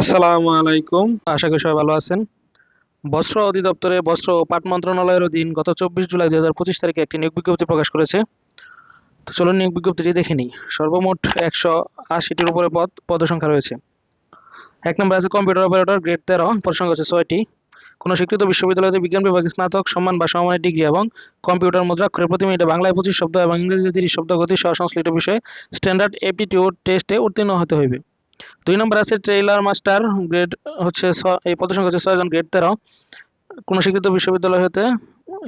আসসালামু আলাইকুম। আশা করি সবাই ভালো আছেন। বস্ত্র অধিদপ্তরে বস্ত্র ও পাট মন্ত্রণালয়ের অধীন গত চব্বিশ জুলাই দুই হাজার পঁচিশ তারিখে একটি নিয়োগ বিজ্ঞপ্তি প্রকাশ করেছে। তো চলুন নিয়োগ বিজ্ঞপ্তিটি দেখে নিই। সর্বমোট একশো আশিটির উপরে পদ, পদসংখ্যা রয়েছে। এক নম্বর আছে কম্পিউটার অপারেটর, গ্রেড তেরো পদসংখ্যা হচ্ছে ছয়টি। কোনো স্বীকৃত বিশ্ববিদ্যালয়তে বিজ্ঞান বিভাগে স্নাতক সম্মান বা সমমানের ডিগ্রি এবং কম্পিউটার মুদ্রাক্ষরে, প্রতি মিনিটে বাংলায় পঁচিশ শব্দ এবং ইংরেজিতে তিরিশ শব্দ গতি সহ সংশ্লিষ্ট বিষয়ে স্ট্যান্ডার্ড এপটিটিউড টেস্টে উত্তীর্ণ হতে হইবে। দুই নম্বর আছে ট্রেইলার মাস্টার গ্রেড হচ্ছে এই পদসংখ্যা হচ্ছে ছয়জন গ্রেড তেরো। কোনো স্বীকৃত বিশ্ববিদ্যালয় হতে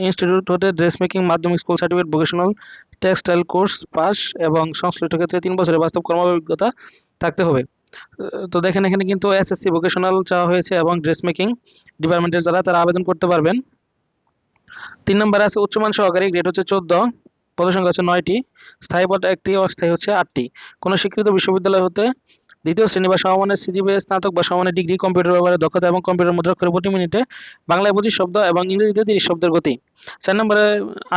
ইনস্টিটিউট হতে ড্রেস মেকিং মাধ্যমিক school certificate vocational textile course pass এবং সংশ্লিষ্ট ক্ষেত্রে তিন বছরের বাস্তব কর্মাভিজ্ঞতা থাকতে হবে। তো দেখেন এখানে কিন্তু এসএসসি ভোকেশনাল চাওয়া হয়েছে এবং ড্রেস মেকিং ডিপার্টমেন্টের যারা, তারা আবেদন করতে পারবেন। তিন নম্বর আছে উচ্চমান সহকারী গ্রেড হচ্ছে চোদ্দ, পদসংখ্যা হচ্ছে নয়টি, স্থায়ী পদ একটি, অস্থায়ী হচ্ছে আটটি। কোনো স্বীকৃত বিশ্ববিদ্যালয় হতে দ্বিতীয় শ্রেণি বা সমমানের সিজিপিএ স্নাতক বা সমমানের ডিগ্রি কম্পিউটার ব্যবহারে দক্ষতা এবং কম্পিউটার মুদ্রাক্ষরে প্রতি মিনিটে বাংলায় পঁচিশ শব্দ এবং ইংরেজিতে তিরিশ শব্দের গতি। চার নম্বরে,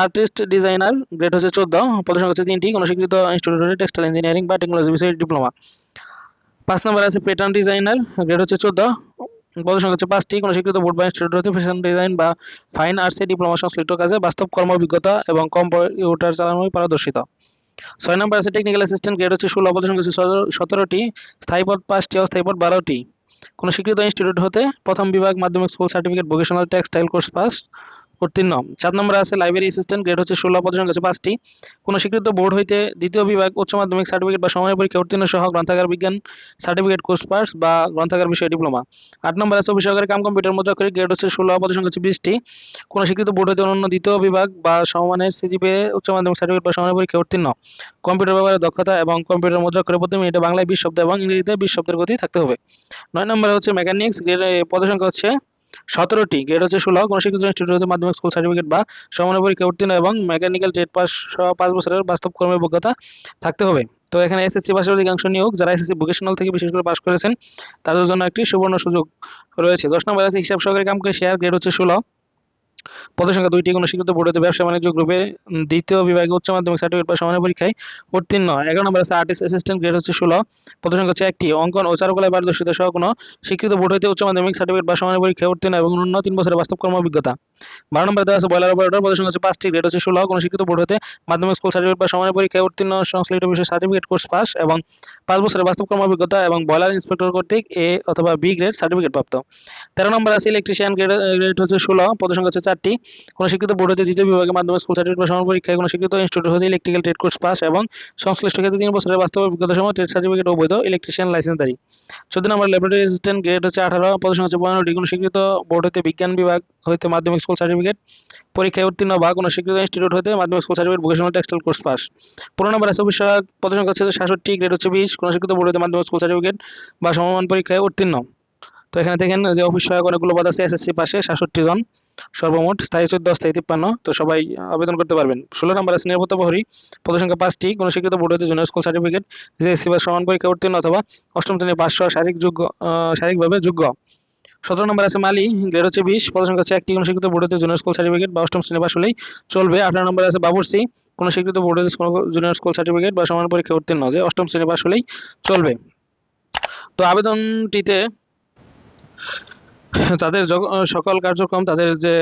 আর্টিস্ট, ডিজাইনার, গ্রেড হচ্ছে চোদ্দ পদসংখ্যা হচ্ছে তিনটি কোনো স্বীকৃত ইনস্টিটিউটে টেক্সটাইল ইঞ্জিনিয়ারিং বা টেকনোলজি বিষয়ে ডিপ্লোমা। পাঁচ নম্বরে আছে প্যাটার্ন ডিজাইনার গ্রেড হচ্ছে চোদ্দ পদসংখ্যা হচ্ছে পাঁচটি কোনো বোর্ড বা ইনস্টিটিউট হতে ফ্যাশন ডিজাইন বা ফাইন আর্টসে ডিপ্লোমা সংশ্লিষ্ট কাজে বাস্তব কর্ম, অভিজ্ঞতা এবং কম্পিউটার চালানোয় পারদর্শিতা। ছয় নম্বর আছে টেকনিক্যাল অ্যাসিস্ট্যান্ট গ্রেড হচ্ছে ষোলো, অবদান হচ্ছে সতেরোটি, স্থায়ী পদ পাঁচটি, অস্থায়ী পদ বারোটি। কোনো স্বীকৃত ইনস্টিটিউট হতে প্রথম বিভাগ, মাধ্যমিক school certificate vocational textile course pass উত্তীর্ণ চার নম্বরে আছে লাইব্রেরি অ্যাসিস্ট্যান্ট গ্রেড হচ্ছে ষোলো পদসংখ্যা হচ্ছে পাঁচটি। কোনো স্বীকৃত বোর্ড হইতে দ্বিতীয় বিভাগ, উচ্চ মাধ্যমিক সার্টিফিকেট বা সমানের পরীক্ষা উত্তীর্ণ সহ গ্রন্থাগার বিজ্ঞান সার্টিফিকেট কোর্স পাস বা গ্রন্থাগার বিষয়ে ডিপ্লোমা আট নম্বর আছে অফিস সহকারী কাম কম্পিউটার মুদ্রাক্ষরিক গ্রেড হচ্ছে ষোলো পদসংখ্যা হচ্ছে বিশটি। কোনো স্বীকৃত বোর্ড হতে অন্য দ্বিতীয় বিভাগ বা সমমানের সিজিপিএ উচ্চ মাধ্যমিক সার্টিফিকেট বা সমানের পরীক্ষা উত্তীর্ণ। কম্পিউটার ব্যবহারের দক্ষতা এবং কম্পিউটার মুদ্রাক্ষরে প্রতি মিনিটে বাংলায় বিশ শব্দ এবং ইংরেজিতে বিশ শব্দের গতি থাকতে হবে। নয় নম্বরে হচ্ছে মেকানিক্স গ্রেড পদসংখ্যা হচ্ছে সতেরোটি। গ্রেড হচ্ছে ষোলো। কোনো শিক্ষিত মাধ্যমিক স্কুল সার্টিফিকেট বা সমানের পরীক্ষা উত্তীর্ণ এবং মেকানিক্যাল ট্রেড পাস পাঁচ বছরের বাস্তব কর্মের অভিজ্ঞতা থাকতে হবে। তো এখানে এসএসসি পাশের অধিকাংশ নিয়োগ যারা এসএসসি ভোকেশনাল থেকে বিশেষ করে পাশ করেছেন, তাদের জন্য একটি সুবর্ণ সুযোগ রয়েছে। দশ নম্বর আছে হিসাব সহকারী কাম করে শেয়ার গ্রেড হচ্ছে ষোলো। পদসংখ্যা দুইটি, কোনো শিক্ষিত বোর্ড ব্যবসা বাণিজ্য গ্রুপে দ্বিতীয় বিভাগে উচ্চ মাধ্যমিক সার্টিফিকেট বা সমানের পরীক্ষায় উত্তীর্ণ এগারো নম্বর আছে আর্টিস্ট অ্যাসিস্ট্যান্ট গ্রেড হচ্ছে ষোলো। পদসংখ্যা হচ্ছে একটি। অঙ্কন ও চারুকলায় পারদর্শিতা সহ কোনো স্বীকৃত বোর্ড হতে উচ্চ মাধ্যমিক সার্টিফিকেট বা সমানের পরীক্ষায় উত্তীর্ণ এবং অন্য তিন বছরের বাস্তব কর্ম অভিজ্ঞতা। বারো নম্বর দেওয়া আছে বয়লার অপারেটর পদসংখ্যা হচ্ছে পাঁচটি গ্রেড হচ্ছে ষোলো। কোনো শিক্ষিত বোর্ড হতে মাধ্যমিক স্কুল সার্টিফিকেট বা সমানের পরীক্ষায় উত্তীর্ণ সংশ্লিষ্ট বিষয়ে সার্টিফিকেট কোর্স পাস এবং পাঁচ বছরের বাস্তব কর্ম অভিজ্ঞতা এবং বয়লার ইন্সপেক্টর কর্তৃক এ অথবা বি গ্রেড সার্টিফিকেট প্রাপ্ত। তেরো নম্বর আছে ইলেকট্রিশিয়ান গ্রেড গ্রেড হচ্ছে ষোলো। পদসংখ্যা হচ্ছে চারটি। কোনো শিক্ষিত বোর্ড হতে দ্বিতীয় বিভাগে মাধ্যমিক স্কুল সার্টিফিকেট বা সমান পরীক্ষায় কোনো শিক্ষিত ইনস্টিটিউট হতে ইলেকট্রিক্যাল ট্রেড কোর্স পাস এবং সংশ্লিষ্ট ক্ষেত্রে তিন বছরের বাস্তব অভিজ্ঞতা সময় ট্রেড সার্টিফিকেট ও বৈধ ইলেকট্রিশিয়ান লাইসেন্সধারী চোদ্দ নম্বর ল্যাবরেটরি অ্যাসিস্ট্যান্ট গ্রেড হচ্ছে আঠারো পদসংখ্যা হচ্ছে পনেরোটি কোনো স্বীকৃত বোর্ড হতে বিজ্ঞান বিভাগ হতে মাধ্যমিক স্কুল সার্টিফিকেট পরীক্ষায় উত্তীর্ণ বা কোনো শিক্ষিত ইনস্টিটিউট হতে মাধ্যমিক school certificate vocational textile course pass পনেরো নম্বর আছে সহায়ক পদসংখ্যা হচ্ছে সাতষট্টি গ্রেড হচ্ছে বিশ কোনো শিক্ষিত বোর্ড হতে মাধ্যমিক স্কুল সার্টিফিকেট বা সমমান পরীক্ষায় উত্তীর্ণ। তো এখানে দেখেন যে অফিস সহায়ক অনেকগুলো পদ আছে এসএসসি পাশে সাতষট্টি জন। সর্বমোট স্থায়ী চোদ্দ স্থায়ী তিপ্পান্ন। তো সবাই আবেদন করতে পারবেন। ষোলো নম্বর আছে নিরাপত্তা প্রহরী পদসংখ্যা পাঁচটি কোনো শিক্ষিত বোর্ড হতে জুনিয়র স্কুল সার্টিফিকেট বা সমান পরীক্ষা উত্তীর্ণ অথবা অষ্টম শ্রেণি পাঁচশো শারীরিক যোগ্য শারীরিকভাবে যোগ্য। সতেরো নম্বর আছে মালি, গ্রেড হচ্ছে বিশ, পদসংখ্যা হচ্ছে একটি কোনো শিক্ষিত বোর্ড হতে জুনিয়র স্কুল সার্টিফিকেট বা অষ্টম শ্রেণি পাশ হলেই চলবে। আঠারো নম্বর আছে বাবুরসি কোনো শিক্ষিত বোর্ড জুনিয়র স্কুল সার্টিফিকেট বা সমান পরীক্ষা উত্তীর্ণ, যে অষ্টম শ্রেণি পাশ হলেই চলবে। তো আবেদনটিতে তাদের সকল কার্যক্রম তাদের যে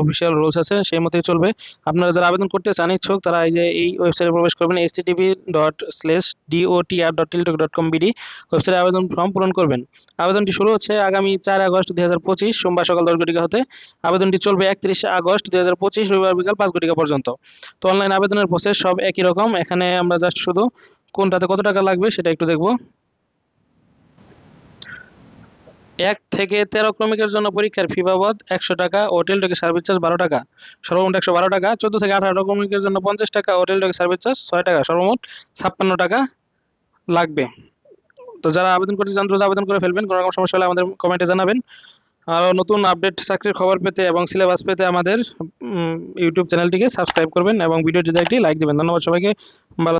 অফিসিয়াল রুলস আছে সেই মতোই চলবে। আপনারা যারা আবেদন করতে চান ইচ্ছুক, তারা এই যে, এই ওয়েবসাইটে প্রবেশ করবেন H TV dot slash DOTR dot Teletalk dot com BD ওয়েবসাইটে আবেদন ফর্ম পূরণ করবেন। আবেদনটি শুরু হচ্ছে আগামী চার আগস্ট দুই হাজার পঁচিশ, সোমবার সকাল দশ ঘটিকা হতে। আবেদনটি চলবে একত্রিশে আগস্ট দুই হাজার পঁচিশ, রবিবার বিকাল পাঁচ ঘটিকা পর্যন্ত। তো অনলাইন আবেদনের প্রসেস সব একই রকম। এখানে আমরা জাস্ট শুধু কোনটাতে কত টাকা লাগবে সেটা একটু দেখব এক থেকে তেরো ক্রমিকের জন্য পরীক্ষার ফি বাবদ একশো টাকা ও টেলটকে সার্ভিস চার্জ বারো টাকা। সর্বমোট একশো বারো টাকা, চোদ্দ থেকে আঠারো ক্রমিকের জন্য পঞ্চাশ টাকা ও টেলটকে সার্ভিস চার্জ ছয় টাকা, সর্বমোট ছাপ্পান্ন টাকা লাগবে। তো যারা আবেদন করতে চান, দ্রুত আবেদন করে ফেলবেন। কোনো রকম সমস্যা হলে আমাদের কমেন্টে জানাবেন। আরও নতুন আপডেট চাকরির খবর পেতে এবং সিলেবাস পেতে আমাদের ইউটিউব চ্যানেলটিকে সাবস্ক্রাইব করবেন এবং ভিডিওটিতে একটি লাইক দেবেন। ধন্যবাদ সবাইকে। ভালো